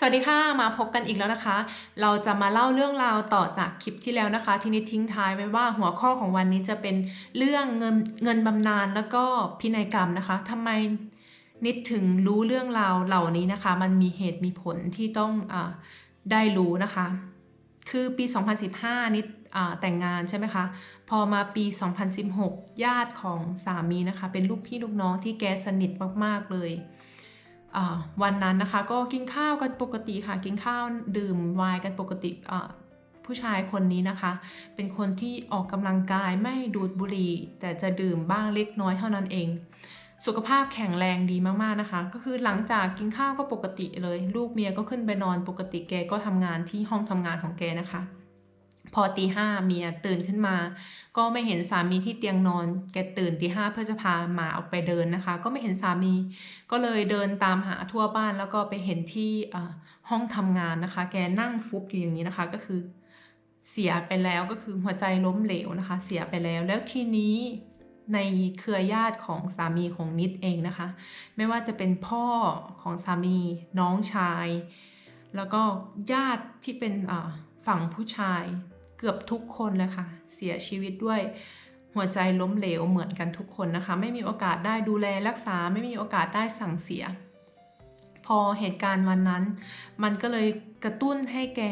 สวัสดีค่ะ มาพบกันอีกแล้วนะคะ เราจะมาเล่าเรื่องราวต่อจากคลิปที่แล้วนะคะ ที่นิดทิ้งท้ายไว้ว่าหัวข้อของวันนี้จะเป็นเรื่องเงินเงินบำนาญแล้วก็พินัยกรรมนะคะทำไมนิดถึงรู้เรื่องราวเหล่านี้นะคะ มันมีเหตุมีผลที่ต้องอาได้รู้นะคะ คือปี 2015 นิดอ่าแต่งงานใช่ไหมคะ พอมาปี 2016 ญาติของสามีนะคะ เป็นลูกพี่ลูกน้องที่แกสนิทมากๆเลย วันนั้นนะคะก็กินข้าวกันปกติค่ะกินข้าวดื่มไวน์กันปกติผู้ชายคนนี้นะคะ เป็นคนที่ออกกำลังกายไม่ดูดบุหรี่ แต่จะดื่มบ้างเล็กน้อยเท่านั้นเอง สุขภาพแข็งแรงดีมากๆนะคะ ก็คือหลังจากกินข้าวก็ปกติเลย ลูกเมียก็ขึ้นไปนอนปกติแกก็ทำงานที่ห้องทำงานของแกนะคะ พอตีห้าเมียตื่นขึ้นมา ก็ไม่เห็นสามีที่เตียงนอน แกตื่นตีห้าเพื่อจะพาหมาออกไปเดินนะคะ ก็ไม่เห็นสามี ก็เลยเดินตามหาทั่วบ้านแล้วก็ไปเห็นที่ห้องทำงานนะคะ แกนั่งฟุบอยู่อย่างนี้นะคะ ก็คือ เสียไปแล้วก็คือหัวใจล้มเหลวนะคะ เสียไปแล้วแล้วทีนี้ในเครือญาติของสามีของนิดเองนะคะ ไม่ว่าจะเป็นพ่อของสามีน้องชาย แล้วก็ญาติที่เป็นฝั่งผู้ชาย เกือบทุกคนเลยค่ะ เสียชีวิตด้วยหัวใจล้มเหลวเหมือนกันทุกคนนะคะ ไม่มีโอกาสได้ดูแลรักษา ไม่มีโอกาสได้สั่งเสีย พอเหตุการณ์วันนั้น มันก็เลยกระตุ้นให้แก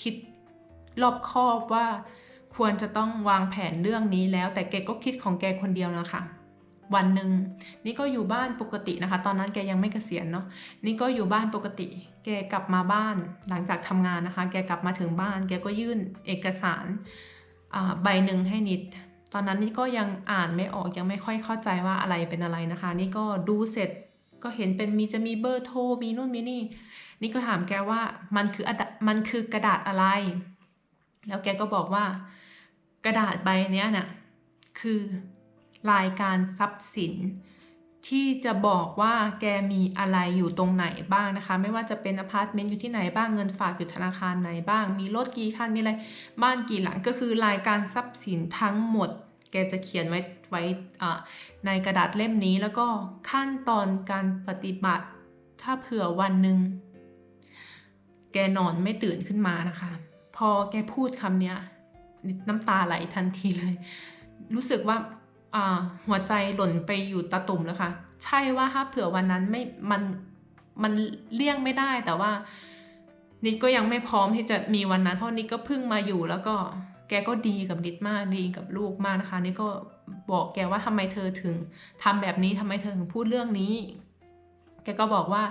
คิดรอบคอบว่าควรจะต้องวางแผนเรื่องนี้แล้ว แต่แกก็คิดของแกคนเดียวนะคะ วันหนึ่งนี่ก็อยู่บ้านปกตินะคะ ตอนนั้นแกยังไม่เกษียณเนาะนี่ก็อยู่บ้านปกติ แกกลับมาบ้านหลังจากทำงานนะคะ แกกลับมาถึงบ้าน แกก็ยื่นเอกสารใบหนึ่งให้นิด ตอนนั้นนี่ก็ยังอ่านไม่ออกยังไม่ค่อยเข้าใจว่าอะไรเป็นอะไรนะคะ นี่ก็ดูเสร็จก็เห็นเป็นมีจะมีเบอร์โทรมีนู่นมีนี่ นี่ก็ถามแกว่ามันคือมันคือกระดาษอะไร แล้วแกก็บอกว่ากระดาษใบเนี้ยน่ะคือ รายการทรัพย์สิน ที่จะบอกว่าแกมีอะไรอยู่ตรงไหนบ้างนะคะ ไม่ว่าจะเป็นอพาร์ตเมนต์อยู่ที่ไหนบ้างเงินฝากอยู่ธนาคารไหนบ้าง มีรถกี่คันมีอะไรบ้านกี่หลังก็คือรายการทรัพย์สินทั้งหมด แกจะเขียนไว้ไว้ในกระดาษเล่มนี้แล้วก็ขั้นตอนการปฏิบัติ ถ้าเผื่อวันหนึ่งแกนอนไม่ตื่นขึ้นมานะคะ พอแกพูดคำเนี้ยน้ำตาไหลทันทีเลย รู้สึกว่า หัวใจหล่นไปอยู่ตาตุ่มแล้วค่ะ ใช่ว่าถ้าเผื่อวันนั้นไม่มันมันเลี่ยงไม่ได้แต่ว่านิดก็ยังไม่พร้อมที่จะมีวันนั้น เพราะนิดก็เพิ่งมาอยู่แล้วก็แกก็ดีกับนิดมากดีกับลูกมากนะคะนิดก็บอกแกว่าทำไมเธอถึงทำแบบนี้ทำไมเธอถึงพูดเรื่องนี้ แกก็บอกว่า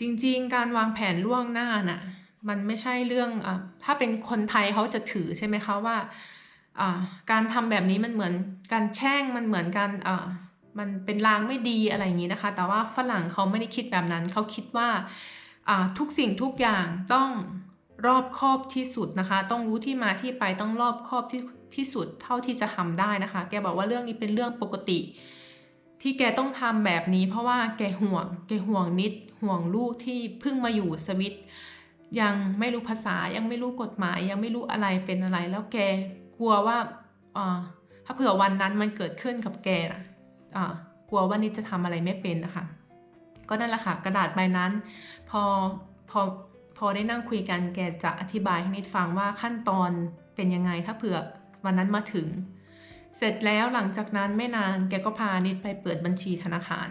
จริง ๆ การวางแผนล่วงหน้าน่ะ มันไม่ใช่เรื่องอะถ้าเป็นคนไทยเขาจะถือใช่ไหมคะว่า การทำแบบนี้มันเหมือนการแช่งมันเหมือนการมันเป็นลางไม่ดีอะไรอย่างนี้นะคะ แต่ว่าฝรั่งเขาไม่ได้คิดแบบนั้น เขาคิดว่าทุกสิ่งทุกอย่างต้องรอบคอบที่สุดนะคะ ต้องรู้ที่มาที่ไปต้องรอบคอบที่ที่สุดเท่าที่จะทำได้นะคะ แกบอกว่าเรื่องนี้เป็นเรื่องปกติ ที่แกต้องทำแบบนี้ เพราะว่าแกห่วง แกห่วงนิด ห่วงลูกที่เพิ่งมาอยู่สวิตยังไม่รู้ภาษายังไม่รู้กฎหมาย ยังไม่รู้อะไรเป็นอะไร แล้วแก ลัวว่าถ้าเผื่อวันนั้นมันเกิดขึ้นกับแกนะอ่ากลัวว่านิดจะทำอะไรไม่เป็นนะคะก็นั่นแหละค่ะกระดาษใบนั้น พอพอพอได้นั่งคุยกันแกจะอธิบายให้นิดฟังว่าขั้นตอนเป็นยังไงถ้าเผื่อวันนั้นมาถึง เสร็จแล้วหลังจากนั้นไม่นานแกก็พานิดไปเปิดบัญชีธนาคาร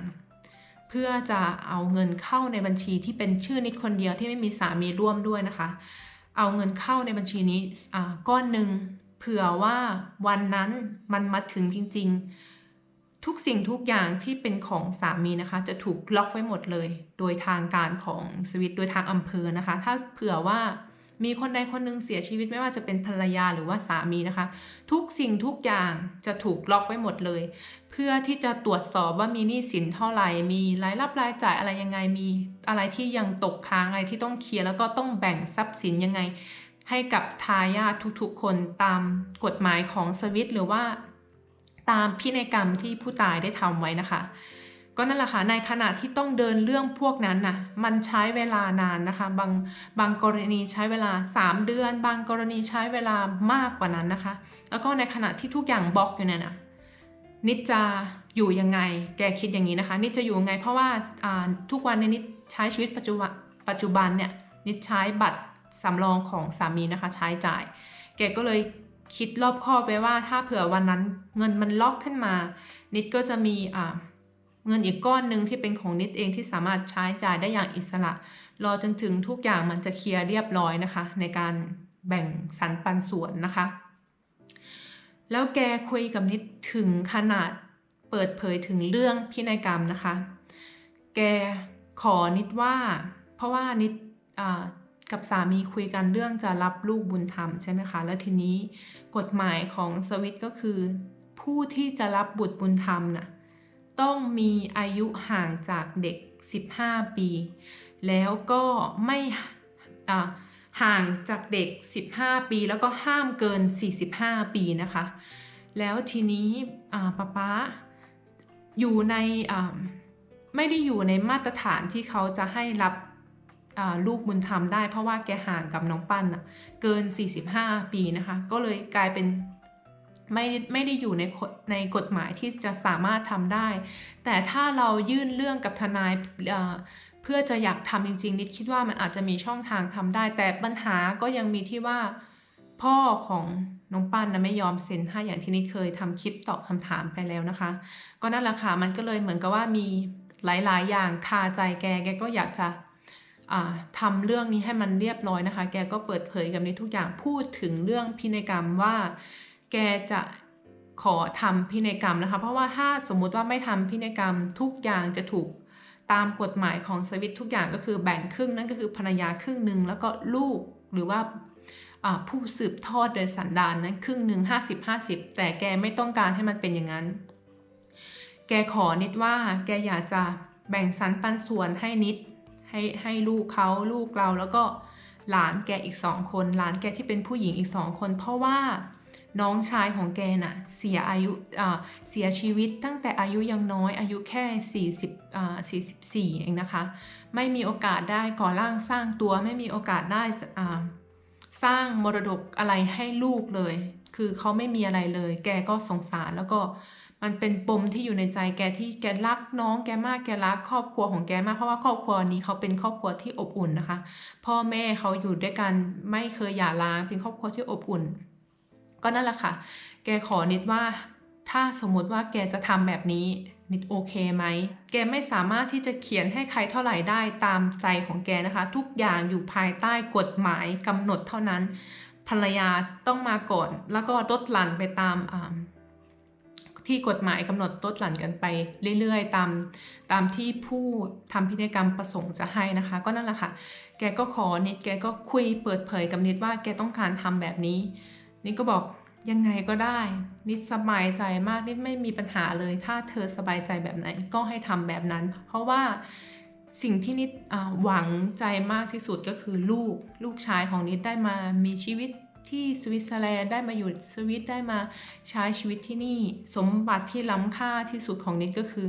เพื่อจะเอาเงินเข้าในบัญชีที่เป็นชื่อนิดคนเดียวที่ไม่มีสามีร่วมด้วยนะคะ เอาเงินเข้าในบัญชีนี้ก้อนหนึ่ง เผื่อว่าวันนั้นมันมาถึงจริง ๆ ทุกสิ่งทุกอย่างที่เป็นของสามีนะคะ จะถูกล็อกไว้หมดเลย โดยทางการของสวิตโดยทางอำเภอนะคะ ถ้าเผื่อว่ามีคนใดคนหนึ่งเสียชีวิตไม่ว่าจะเป็นภรรยาหรือว่าสามีนะคะ ทุกสิ่งทุกอย่างจะถูกล็อกไว้หมดเลย เพื่อที่จะตรวจสอบว่ามีหนี้สินเท่าไหร่ มีรายรับรายจ่ายอะไรยังไงมีอะไรที่ยังตกค้างอะไรที่ต้องเคลียร์แล้วก็ต้องแบ่งทรัพย์สินยังไง ให้กับทายาททุกๆ คนตามกฎหมายของสวิตหรือว่าตามพินัยกรรมที่ผู้ตายได้ทำไว้นะคะ ก็นั่นแหละค่ะในขณะที่ต้องเดินเรื่องพวกนั้นน่ะมันใช้เวลานานนะคะ บางบางกรณีใช้เวลา 3 เดือน บางกรณีใช้เวลามากกว่านั้นนะคะ แล้วก็ในขณะที่ทุกอย่างบล็อกอยู่เนี่ยนะนิดจะอยู่ยังไง แกคิดอย่างนี้นะคะ นิดจะอยู่ยังไง เพราะว่าทุกวันในนิดใช้ชีวิตปัจจุบันปัจจุบันเนี่ยนิดใช้บัตร สำรองของสามีนะคะ ใช้จ่าย แกก็เลยคิดรอบคอบไว้ว่า ถ้าเผื่อวันนั้นเงินมันล็อกขึ้นมา นิดก็จะมีอ่าเงินอีกก้อนหนึ่งที่เป็นของนิดเองที่สามารถใช้จ่ายได้อย่างอิสระ รอจนถึงทุกอย่างมันจะเคลียร์เรียบร้อยนะคะ ในการแบ่งสรรปันส่วนนะคะ แล้วแกคุยกับนิดถึงขนาดเปิดเผยถึงเรื่องพินัยกรรมนะคะ แกขอนิดว่า เพราะว่านิด กับสามีคุยกันเรื่องจะรับลูกบุญธรรมใช่ไหมคะ แล้วทีนี้กฎหมายของสวิตก็คือ ผู้ที่จะรับบุตรบุญธรรมน่ะต้องมีอายุห่างจากเด็ก 15 ปี แล้วก็ไม่ห่างจากเด็ก 15 ปี แล้วก็ห้ามเกิน 45 ปีนะคะ แล้วทีนี้ป๊าป๊าอยู่ในไม่ได้อยู่ในมาตรฐานที่เขาจะให้รับ ลูกบุญธรรมได้ เพราะว่าแกห่างกับน้องปั้นอะเกิน 45 ปีนะคะ ก็เลยกลายเป็นไม่ไม่ได้อยู่ในในกฎหมายที่จะสามารถทำได้ แต่ถ้าเรายื่นเรื่องกับทนายเพื่อจะอยากทำจริงๆนิดคิดว่ามันอาจจะมีช่องทางทำได้ แต่ปัญหาก็ยังมีที่ว่าพ่อของน้องปั้นนะไม่ยอมเซ็นให้อย่างที่นิดเคยทำคลิปตอบคำถามไปแล้วนะคะ ก็นั่นแหละค่ะมันก็เลยเหมือนกับว่ามีหลายๆ อย่างคาใจแกแกก็อยากจะ ทำเรื่องนี้ให้มันเรียบร้อยนะคะ แกก็เปิดเผยกับนิดทุกอย่างพูดถึงเรื่องพินัยกรรมว่า แกจะขอทำพินัยกรรมนะคะ เพราะว่าถ้าสมมุติว่าไม่ทำพินัยกรรมทุกอย่างจะถูกตามกฎหมายของสวิตทุกอย่างก็คือแบ่งครึ่งนั่นก็คือภรรยาครึ่งหนึ่งแล้วก็ลูกหรือว่าผู้สืบทอดโดยสันดานนั้นครึ่งหนึ่งห้าสิบห้าสิบแต่แกไม่ต้องการให้มันเป็นอย่างนั้น แกขอนิดว่าแกอยากจะแบ่งสรรปันส่วนให้นิด ให้ให้ลูกเขาลูกเราแล้วก็หลานแกอีกสองคน หลานแกที่เป็นผู้หญิงอีกสองคน เพราะว่าน้องชายของแกน่ะเสียอายุเสียชีวิตตั้งแต่อายุยังน้อยอายุแค่ 40อ่า44 เองนะคะ ไม่มีโอกาสได้ก่อร่างสร้างตัวไม่มีโอกาสได้สร้างมรดกอะไรให้ลูกเลย คือเขาไม่มีอะไรเลย แกก็สงสารแล้วก็ มันเป็นปมที่อยู่ในใจแกที่แกรักน้องแกมากแกรักครอบครัวของแกมากเพราะว่าครอบครัวนี้เขาเป็นครอบครัวที่อบอุ่นนะคะ พ่อแม่เขาอยู่ด้วยกันไม่เคยหย่าร้างเป็นครอบครัวที่อบอุ่น ก็นั่นแหละค่ะ แกขอนิดว่าถ้าสมมติว่าแกจะทำแบบนี้นิดโอเคไหม แกไม่สามารถที่จะเขียนให้ใครเท่าไหร่ได้ตามใจของแกนะคะ ทุกอย่างอยู่ภายใต้กฎหมายกำหนดเท่านั้น ภรรยาต้องมาก่อน แล้วก็ลดหลั่นไปตาม ที่กฎหมายกำหนดลดหลั่นกันไปเรื่อยๆ ตามตามที่ผู้ทำพิธีกรรมประสงค์จะให้นะคะ ก็นั่นแหละค่ะ แกก็ขอนิดแกก็คุยเปิดเผยกับนิดว่าแกต้องการทำแบบนี้ นิดก็บอกยังไงก็ได้ นิดสบายใจมากนิดไม่มีปัญหาเลย ถ้าเธอสบายใจแบบไหนก็ให้ทำแบบนั้น เพราะว่าสิ่งที่นิดหวังใจมากที่สุดก็คือลูกลูกชายของนิดได้มามีชีวิต ที่สวิตเซอร์แลนด์ได้มาอยู่สวิตได้มาใช้ชีวิตที่นี่ สมบัติที่ล้ำค่าที่สุดของนิดก็คือ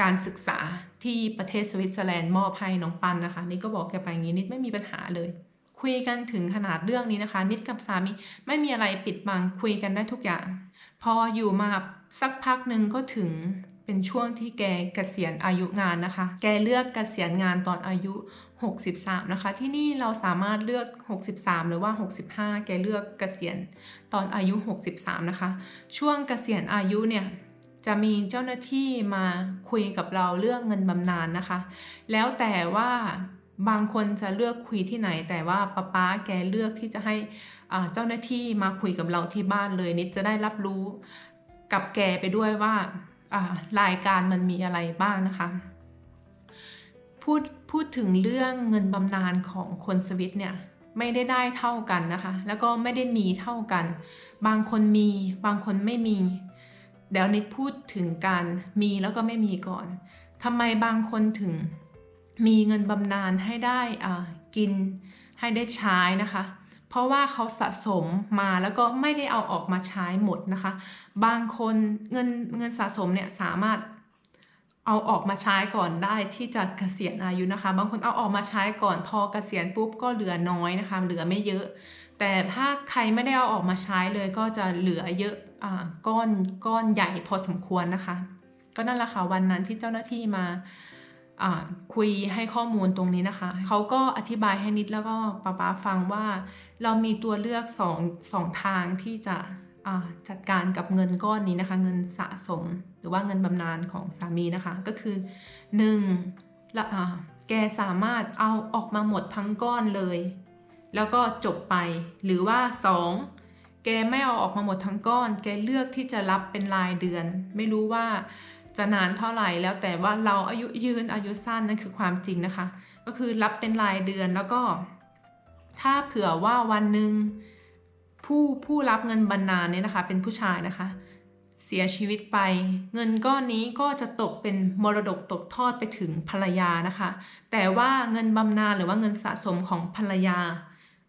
การศึกษาที่ประเทศสวิตเซอร์แลนด์มอบให้น้องปันนะคะนิดก็บอกแกไปอย่างนี้นิดไม่มีปัญหาเลย คุยกันถึงขนาดเรื่องนี้นะคะ นิดกับสามีไม่มีอะไรปิดบังคุยกันได้ทุกอย่าง พออยู่มาสักพักหนึ่งก็ถึงเป็นช่วงที่แกเกษียณอายุงานนะคะ แกเลือกเกษียณงานตอนอายุ 63 นะคะ ที่นี่เราสามารถเลือก 63 หรือว่า 65 แกเลือกเกษียณตอนอายุ 63 นะคะ ช่วงเกษียณอายุเนี่ยจะมีเจ้าหน้าที่มาคุยกับเราเรื่องเงินบำนาญนนะคะ แล้วแต่ว่าบางคนจะเลือกคุยที่ไหน แต่ว่าป้าป้าแกเลือกที่จะให้เจ้าหน้าที่มาคุยกับเราที่บ้านเลยนิดจะได้รับรู้กับแกไปด้วยว่ารายการมันมีอะไรบ้างนะคะ พูด พูดถึงเรื่องเงินบำนาญของคนสวิตเนี่ยไม่ได้ได้เท่ากันนะคะ แล้วก็ไม่ได้มีเท่ากัน บางคนมีบางคนไม่มี เดี๋ยวนิดพูดถึงการมีแล้วก็ไม่มีก่อนทำไมบางคนถึงมีเงินบำนาญให้ได้อ่ากินให้ได้ใช้นะคะ เพราะว่าเขาสะสมมาแล้วก็ไม่ได้เอาออกมาใช้หมดนะคะ บางคนเงินเงินสะสมเนี่ยสามารถ เอาออกมาใช้ก่อนได้ที่จะเกษียณอายุนะคะ บางคนเอาออกมาใช้ก่อนพอเกษียณปุ๊บก็เหลือน้อยนะคะ เหลือไม่เยอะ แต่ถ้าใครไม่ได้เอาออกมาใช้เลยก็จะเหลือเยอะอ่าก้อนก้อนใหญ่พอสมควรนะคะ ก็นั่นแหละค่ะวันนั้นที่เจ้าหน้าที่มาอ่าคุยให้ข้อมูลตรงนี้นะคะ เขาก็อธิบายให้นิดแล้วก็ป๊าป๊าฟังว่า เรามีตัวเลือกสองสองทางที่จะ จัดการกับเงินก้อนนี้นะคะ เงินสะสมหรือว่าเงินบำนาญของสามีนะคะ ก็คือหนึ่งละอ่าแกสามารถเอาออกมาหมดทั้งก้อนเลย แล้วก็จบไป หรือว่าสองแกไม่เอาออกมาหมดทั้งก้อน แกเลือกที่จะรับเป็นรายเดือน ไม่รู้ว่าจะนานเท่าไหร่แล้วแต่ว่าเราอายุยืนอายุสั้นนั่นคือความจริงนะคะ ก็คือรับเป็นรายเดือนแล้วก็ ถ้าเผื่อว่าวันหนึ่ง ผู้ผู้รับเงินบรรณาญเนี่ยนะคะ เป็นผู้ชายนะคะ เสียชีวิตไป เงินก้อนนี้ก็จะตกเป็นมรดกตกทอดไปถึงภรรยานะคะ แต่ว่าเงินบำนาญหรือว่าเงินสะสมของภรรยา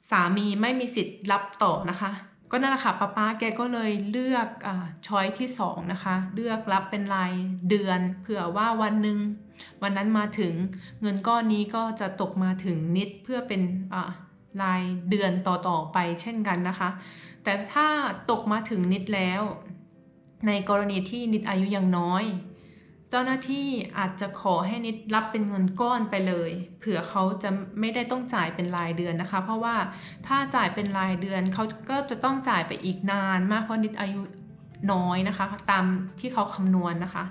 สามีไม่มีสิทธิ์รับต่อนะคะ ก็นั่นแหละค่ะป้าป้าแกก็เลยเลือกอ่าช้อยที่สองนะคะ เลือกรับเป็นรายเดือน เผื่อว่าวันหนึ่งวันนั้นมาถึงเงินก้อนนี้ก็จะตกมาถึงนิดเพื่อเป็นอ่า รายเดือนต่อๆไปเช่นกันนะคะ แต่ถ้าตกมาถึงนิดแล้ว ในกรณีที่นิดอายุยังน้อย เจ้าหน้าที่อาจจะขอให้นิดรับเป็นเงินก้อนไปเลย เผื่อเขาจะไม่ได้ต้องจ่ายเป็นรายเดือนนะคะ เพราะว่าถ้าจ่ายเป็นรายเดือนเขาก็จะต้องจ่ายไปอีกนานมากเพราะนิดอายุน้อยนะคะ ตามที่เขาคำนวณนะคะ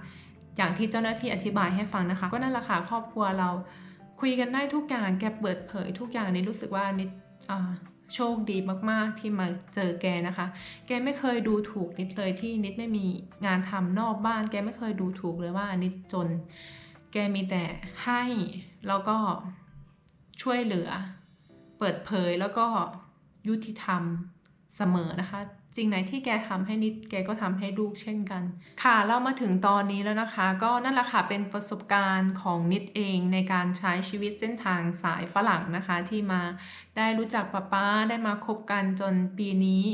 อย่างที่เจ้าหน้าที่อธิบายให้ฟังนะคะ ก็นั่นแหละค่ะครอบครัวเรา คุยกันได้ทุกอย่างแกเปิดเผยทุกอย่างนิดรู้สึกว่านิดโชคดีมากๆที่มาเจอแกนะคะ แกไม่เคยดูถูกนิดเลยที่นิดไม่มีงานทำนอกบ้าน แกไม่เคยดูถูกเลยว่านิดจน แกมีแต่ให้แล้วก็ช่วยเหลือ เปิดเผยแล้วก็ยุติธรรมเสมอนะคะ สิ่งไหนที่แกทำให้นิดแกก็ทำให้ลูกเช่นกัน ค่ะเรามาถึงตอนนี้แล้วนะคะ ก็นั่นแหละค่ะเป็นประสบการณ์ของนิดเองในการใช้ชีวิตเส้นทางสายฝรั่งนะคะ ที่มาได้รู้จักป้าป้าได้มาคบกันจนปีนี้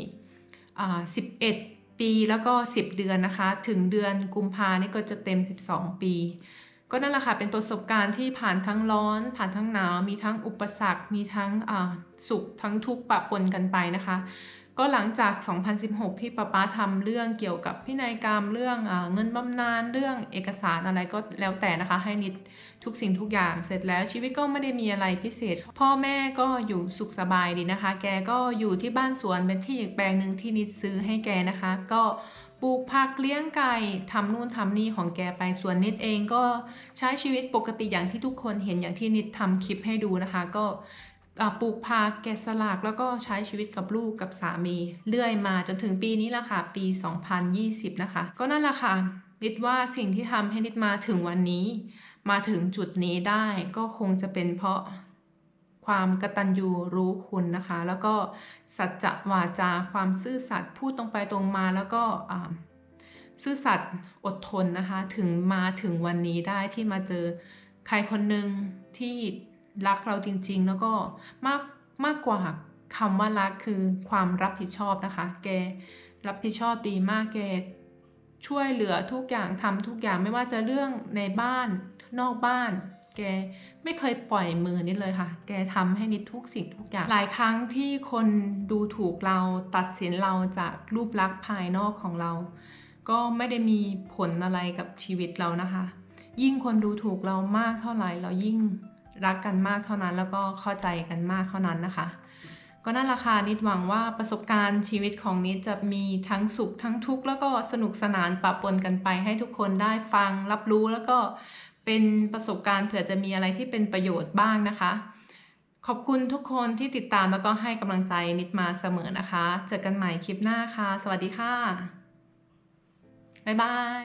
11ปีแล้วก็ 10 เดือนนะคะ ถึงเดือนกุมภานี่ก็จะเต็ม 12 ปี ก็นั่นแหละค่ะเป็นประสบการณ์ที่ผ่านทั้งร้อน ผ่านทั้งหนาว มีทั้งอุปสรรค มีทั้งสุขทั้งทุกข์ปะปนกันไปนะคะ ก็หลังจาก 2016 ที่ป้าป้าทำเรื่องเกี่ยวกับพินัยกรรมเรื่องอเงินบำนาญเรื่องเอกสารอะไรก็แล้วแต่นะคะ ให้นิดทุกสิ่งทุกอย่างเสร็จแล้วชีวิตก็ไม่ได้มีอะไรพิเศษ พ่อแม่ก็อยู่สุขสบายดีนะคะ แกก็อยู่ที่บ้านสวนเป็นที่อีกแปลงหนึ่งที่นิดซื้อให้แกนะคะ ก็ปลูกผักเลี้ยงไก่ทำนู่นทำนี่ของแกไปส่วนนิดเองก็ใช้ชีวิตปกติอย่างที่ทุกคนเห็นอย่างที่นิดทำคลิปให้ดูนะคะ ก็ ปลูกผักแกะสลักแล้วก็ใช้ชีวิตกับลูกกับสามี เรื่อยมาจนถึงปีนี้ละค่ะ ปี 2020 นะคะ ก็นั่นแหละค่ะนิดว่าสิ่งที่ทำให้นิดมาถึงวันนี้ มาถึงจุดนี้ได้ก็คงจะเป็นเพราะความกระตัญญูรู้คุณนะคะ แล้วก็สัจจะวาจาความซื่อสัตย์พูดตรงไปตรงมาแล้วก็ซื่อสัตย์อดทนนะคะ ถึงมาถึงวันนี้ได้ที่มาเจอใครคนหนึ่งที่ รักเราจริง ๆ แล้วก็มากมากกว่าคำว่ารักคือความรับผิดชอบนะคะ แกรับผิดชอบดีมากแกช่วยเหลือทุกอย่างทำทุกอย่างไม่ว่าจะเรื่องในบ้านนอกบ้าน แกไม่เคยปล่อยมือนิดเลยค่ะ แกทำให้นิดทุกสิ่งทุกอย่าง หลายครั้งที่คนดูถูกเราตัดสินเราจากรูปลักษณ์ภายนอกของเรา ก็ไม่ได้มีผลอะไรกับชีวิตเรานะคะ ยิ่งคนดูถูกเรามากเท่าไหร่เรายิ่ง รักกันมากเท่านั้น แล้วก็เข้าใจกันมากเท่านั้นนะคะ ก็นั่นละค่ะนิดหวังว่าประสบการณ์ชีวิตของนิดจะมีทั้งสุขทั้งทุกข์แล้วก็สนุกสนานปะปนกันไปให้ทุกคนได้ฟังรับรู้แล้วก็เป็นประสบการณ์เผื่อจะมีอะไรที่เป็นประโยชน์บ้างนะคะ ขอบคุณทุกคนที่ติดตามแล้วก็ให้กำลังใจนิดมาเสมอนะคะ เจอกันใหม่คลิปหน้าค่ะ สวัสดีค่ะ บ๊ายบาย